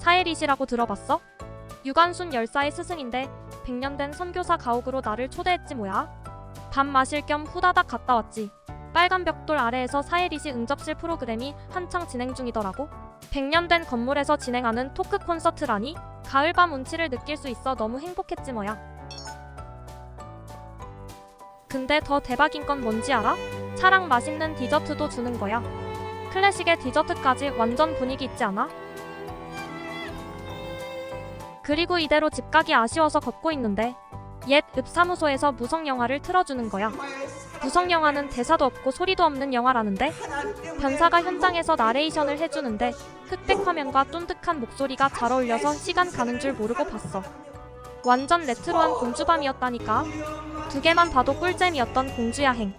사해리시라고 들어봤어? 유관순 열사의 스승인데 100년 된 선교사 가옥으로 나를 초대했지 뭐야. 밥 마실 겸 후다닥 갔다 왔지. 빨간 벽돌 아래에서 사해리시 응접실 프로그램이 한창 진행 중이더라고. 100년 된 건물에서 진행하는 토크 콘서트라니 가을밤 운치를 느낄 수 있어 너무 행복했지 뭐야. 근데 더 대박인 건 뭔지 알아? 차랑 맛있는 디저트도 주는 거야. 클래식의 디저트까지 완전 분위기 있지 않아? 그리고 이대로 집 가기 아쉬워서 걷고 있는데 옛 읍사무소에서 무성 영화를 틀어주는 거야. 무성 영화는 대사도 없고 소리도 없는 영화라는데 변사가 현장에서 나레이션을 해주는데 흑백 화면과 쫀득한 목소리가 잘 어울려서 시간 가는 줄 모르고 봤어. 완전 레트로한 공주밤이었다니까. 두 개만 봐도 꿀잼이었던 공주야행.